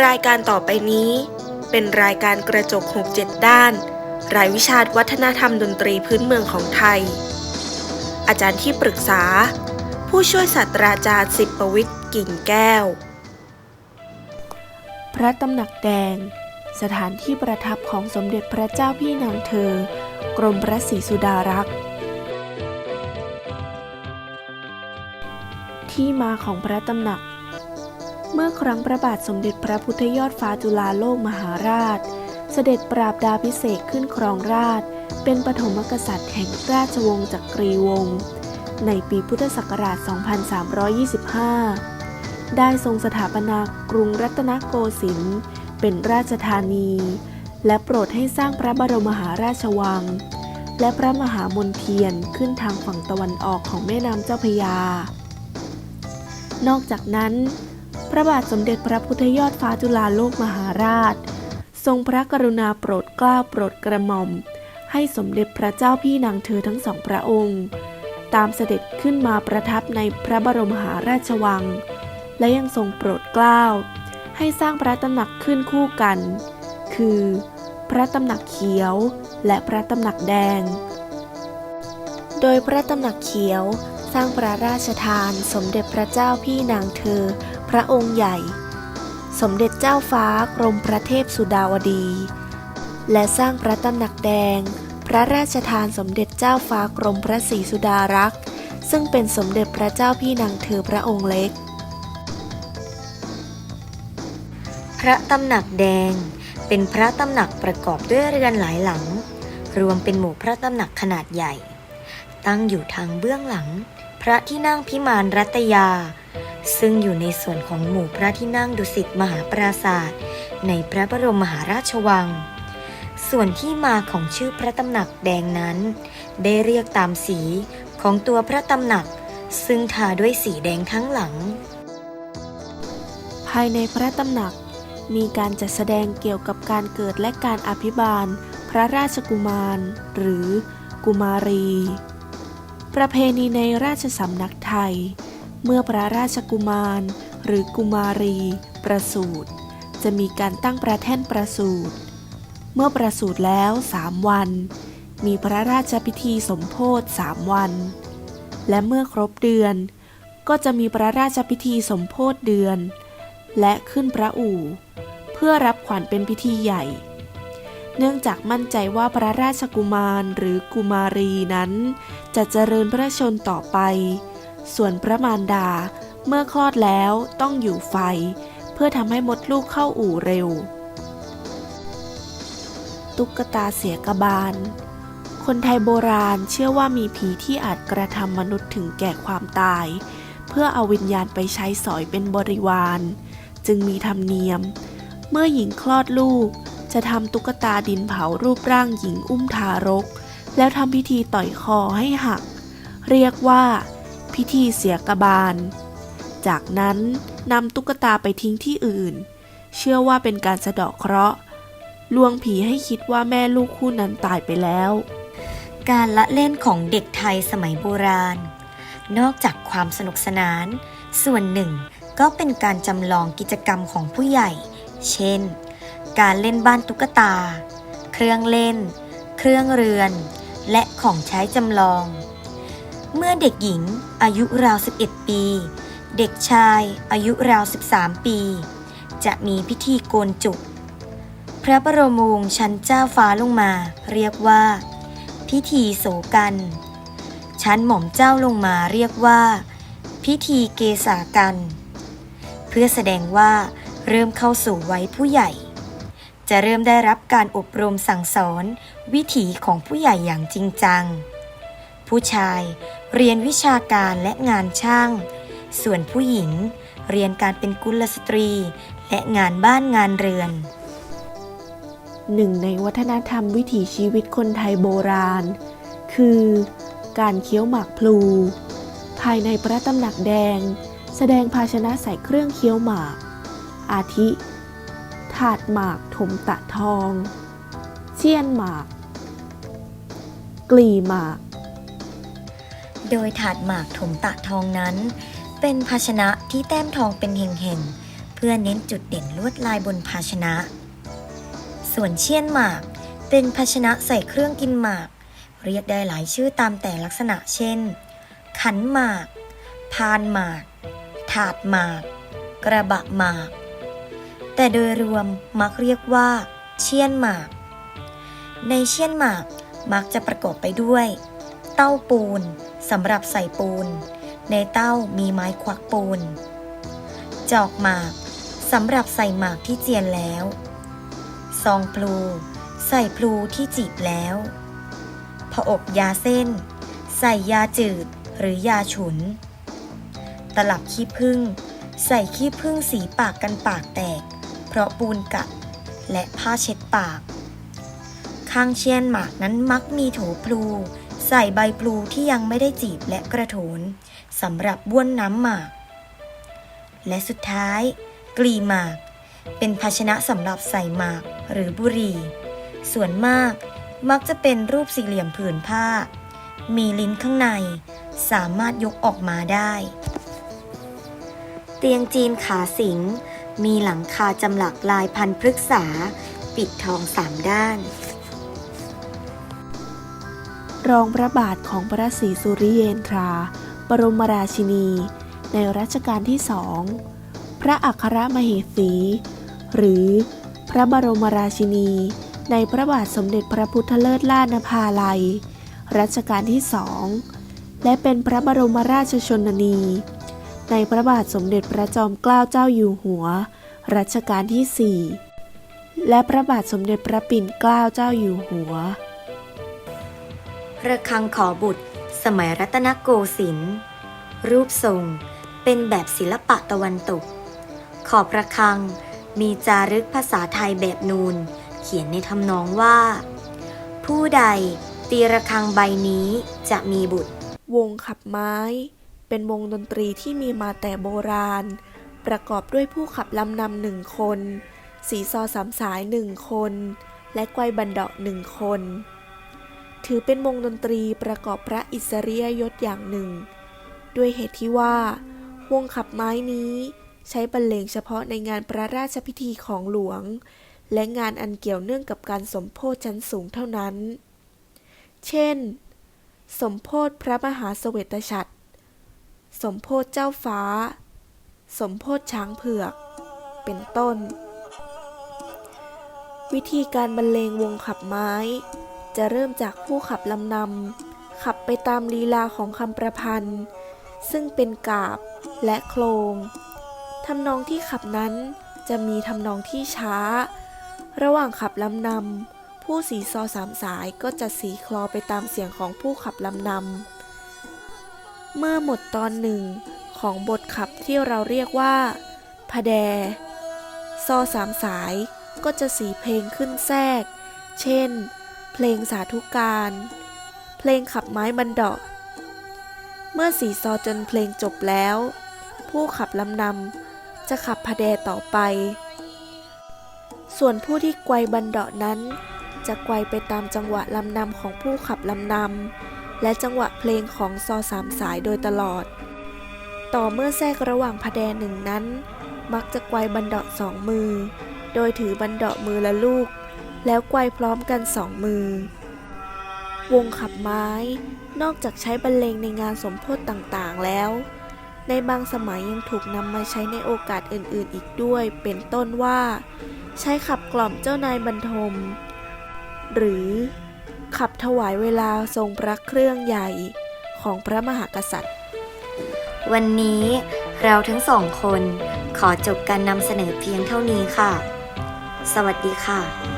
รายการต่อไปนี้ เป็นรายการกระจก 67 ด้าน รายวิชาวัฒนธรรมดนตรีพื้นเมืองของไทย อาจารย์ที่ปรึกษา ผู้ช่วยศาสตราจารย์สิบประวิทย์กิ่งแก้ว พระตำหนักแดง สถานที่ประทับของสมเด็จพระเจ้าพี่นางเธอ กรมพระศรีสุดารักษ์ที่มาของพระตำหนัก เมื่อครั้งพระบาทสมเด็จพระพุทธยอดฟ้าจุฬาโลกมหาราช เสด็จปราบดาพิเศษขึ้นครองราช เป็นปฐมกษัตริย์แห่งราชวงศ์จักรีวงศ์ในปีพุทธศักราช 2325 ได้ทรงสถาปนากรุงรัตนโกสินทร์เป็นราชธานี และโปรดให้สร้างพระบรมมหาราชวัง และพระมหามนเทียนขึ้นทางฝั่งตะวันออกของแม่น้ำเจ้าพระยา นอกจากนั้น พระบาทสมเด็จพระพุทธยอดฟ้าจุฬาโลกมหาราช ทรงพระกรุณาโปรดเกล้าโปรดกระหม่อม ให้สมเด็จพระเจ้าพี่นางเธอทั้งสองพระองค์ ตามเสด็จขึ้นมาประทับในพระบรมหาราชวัง และยังทรงโปรดเกล้า ให้สร้างพระตำหนักขึ้นคู่กัน คือ พระตำหนักเขียวและพระตำหนักแดง โดยพระตำหนักเขียวสร้างพระราชทานสมเด็จพระเจ้าพี่นางเธอ ระองค์ใหญ่ สมเด็จเจ้าฟ้ากรมพระเทพสุดาวดี และสร้างพระตำหนักแดง พระราชทานสมเด็จเจ้าฟ้ากรมพระศรีสุดารักษ์ซึ่งเป็นสมเด็จพระเจ้าพี่นางเธอพระองค์เล็ก พระตำหนักแดง เป็นพระตำหนักประกอบด้วยเรือนหลายหลัง รวมเป็นหมู่พระตำหนักขนาดใหญ่ ตั้งอยู่ทางเบื้องหลัง พระที่นั่งพิมานรัตยา ซึ่งอยู่ในส่วนของหมู่พระที่นั่งดุสิตมหาปราศาสตร์ในพระบรมมหาราชวัง ส่วนที่มาของชื่อพระตำหนักแดงนั้น ได้เรียกตามสีของตัวพระตำหนัก ซึ่งทาด้วยสีแดงทั้งหลัง ภายในพระตำหนักมีการจัดแสดงเกี่ยวกับการเกิดและการอภิบาล พระราชกุมาร หรือกุมารี ประเพณีในราชสำนักไทย เมื่อพระราชกุมาร หรือกุมารี ประสูติจะมีการตั้งประแท่นประสูติเมื่อประสูติแล้วสามวัน มีพระราชพิธีสมโพธิสามวัน และเมื่อครบเดือน ก็จะมีพระราชพิธีสมโพธิเดือน และขึ้นพระอู่ เพื่อรับขวัญเป็นพิธีใหญ่ เนื่องจากมั่นใจว่าพระราชกุมารหรือกุมารีนั้น จะเจริญพระชนต่อไป ส่วนพระมารดาเมื่อคลอดแล้วต้องอยู่ไฟ เพื่อทำให้มดลูกเข้าอู่เร็ว ตุ๊กตาเสียกบาล คนไทยโบราณเชื่อว่ามีผีที่อาจกระทำมนุษย์ถึงแก่ความตาย เพื่อเอาวิญญาณไปใช้สอยเป็นบริวาร จึงมีธรรมเนียม เมื่อหญิงคลอดลูก จะทำตุ๊กตาดินเผารูปร่างหญิงอุ้มทารก แล้วทำพิธีต่อยคอให้หัก เรียกว่า พิธีเสียกบาล จากนั้นนำตุ๊กตาไปทิ้งที่อื่น เชื่อว่าเป็นการสะเดาะเคราะห์ลวงผีให้คิดว่าแม่ลูกคู่นั้นตายไปแล้ว การละเล่นของเด็กไทยสมัยโบราณ นอกจากความสนุกสนาน ส่วนหนึ่งก็เป็นการจำลองกิจกรรมของผู้ใหญ่ เช่น การเล่นบ้านตุ๊กตา เครื่องเล่น เครื่องเรือน และของใช้จำลอง เมื่อเด็กหญิงอายุราว 11 ปี เด็กชายอายุราว 13 ปี จะมีพิธีโกนจุก พระบรมวงศ์ชั้นเจ้าฟ้าลงมา เรียกว่า พิธีโสกัน ชั้นหม่อมเจ้าลงมาเรียกว่า พิธีเกษากัน เพื่อแสดงว่าเริ่มเข้าสู่วัยผู้ใหญ่ จะเริ่มได้รับการอบรมสั่งสอนวิถีของผู้ใหญ่อย่างจริงจัง ผู้ชายเรียนวิชาการและงานช่าง ส่วนผู้หญิงเรียนการเป็นกุลสตรี และงานบ้านงานเรือน หนึ่งในวัฒนธรรมวิถีชีวิตคนไทยโบราณ คือการเคี้ยวหมากพลู ภายในพระตำหนักแดง แสดงภาชนะใส่เครื่องเคี้ยวหมาก อาทิ ถาดหมากถมตะทองเชียนหมาก กลีหมาก โดยถาดหมากถมตะทองนั้น เป็นภาชนะที่แต้มทองเป็นแห่งๆ เพื่อพื่อเน้นจุดเด่นลวดลายบนภาชนะ ส่วนเชียนหมาก เป็นภาชนะใส่เครื่องกินหมาก เรียกได้หลายชื่อตามแต่ลักษณะเช่น ขันหมาก พานหมาก ถาดหมาก กระบะหมาก แต่โดยรวมมักเรียกว่า เชียนหมาก ในเชียนหมากมักจะประกอบไปด้วย เต้าปูน สำหรับใส่ปูน ในเต้ามีไม้ควักปูน จอกหมากสำหรับใส่หมากที่เจียนแล้ว ซองพลู ใส่พลูที่จีบแล้วผอบยาเส้น ใส่ยาจืดหรือยาฉุน ตลับขี้ผึ้งใส่ขี้ผึ้งสีปากกันปากแตก เพราะปูนกัด และผ้าเช็ดปาก ข้างเชียนหมากนั้นมักมีโถพลู ใส่ใบพลูที่ยังไม่ได้จีบและกระโถนสำหรับบ้วนน้ำหมาก และสุดท้าย กลีหมาก เป็นภาชนะสำหรับใส่หมากหรือบุหรี่ ส่วนมากมักจะเป็นรูปสี่เหลี่ยมผืนผ้า มีลิ้นข้างใน สามารถยกออกมาได้ เตียงจีนขาสิง มีหลังคาจำหลักลายพันพฤกษา ปิดทองสามด้าน รองพระบาทของพระศรีสุริเยนทรา บรมราชินี ในรัชกาลที่สอง พระอัครมเหสี หรือพระบรมราชินี ในพระบาทสมเด็จพระพุทธเลิศล่านภาลัย รัชกาลที่สอง และเป็นพระบรมราชชนนี ในพระบาทสมเด็จพระจอมเกล้าเจ้าอยู่หัว รัชกาลที่สี่และพระบาทสมเด็จพระปิ่นเกล้าเจ้าอยู่หัว ระฆังขอบุตร สมัยรัตนโกสินทร์รูปทรงเป็นแบบศิลปะตะวันตก ขอบระฆังมีจารึกภาษาไทยแบบนูน เขียนในทำนองว่า ผู้ใดตีระฆังใบนี้จะมีบุตร วงขับไม้ เป็นวงดนตรีที่มีมาแต่โบราณ ประกอบด้วยผู้ขับลำนำหนึ่งคน สีซอสามสายหนึ่งคน และไกวบันเดาะหนึ่งคน ถือเป็นวงดนตรีประกอบพระอิสริยยศอย่างหนึ่ง ด้วยเหตุที่ว่า วงขับไม้นี้ใช้บรรเลงเฉพาะในงานพระราชพิธีของหลวง และงานอันเกี่ยวเนื่องกับการสมโพธิชั้นสูงเท่านั้น เช่น สมโพธิพระมหาเสวตฉัตร สมโพธิเจ้าฟ้า สมโพธิช้างเผือก เป็นต้น วิธีการบรรเลงวงขับไม้ จะเริ่มจากผู้ขับลำนำขับไปตามลีลาของคำประพันธ์ ซึ่งเป็นกาบและโครงทำนองที่ขับนั้นจะมีทำนองที่ช้า ระหว่างขับลำนำผู้สีซอสามสายก็จะสีคลอไปตามเสียงของผู้ขับลำนำเมื่อหมดตอนหนึ่งของบทขับที่เราเรียกว่าพแด ซอสามสายก็จะสีเพลงขึ้นแทรก เช่น เพลงสาธุการ เพลงขับไม้บันดาะเมื่อสีซอจนเพลงจบแล้ว ผู้ขับลำนำจะขับพะแดต่อไป ส่วนผู้ที่ไกวบันดาะนั้น จะไกวไปตามจังหวะลำนำของผู้ขับลำนำและจังหวะเพลงของซอสามสายโดยตลอด ต่อเมื่อแทรกระหว่างพะแดหนึ่งนั้น มักจะไกวบันดาะสองมือ โดยถือบันดาะมือละลูก แล้วไกวพร้อมกันสองมือ วงขับไม้ นอกจากใช้บรรเลงในงานสมโพธิต่างๆแล้ว ในบางสมัยยังถูกนำมาใช้ในโอกาสอื่นๆอีกด้วย เป็นต้นว่า ใช้ขับกล่อมเจ้านายบรรทม หรือขับถวายเวลาทรงพระเครื่องใหญ่ของพระมหากษัตริย์ วันนี้เราทั้งสองคนขอจบการนำเสนอเพียงเท่านี้ค่ะ สวัสดีค่ะ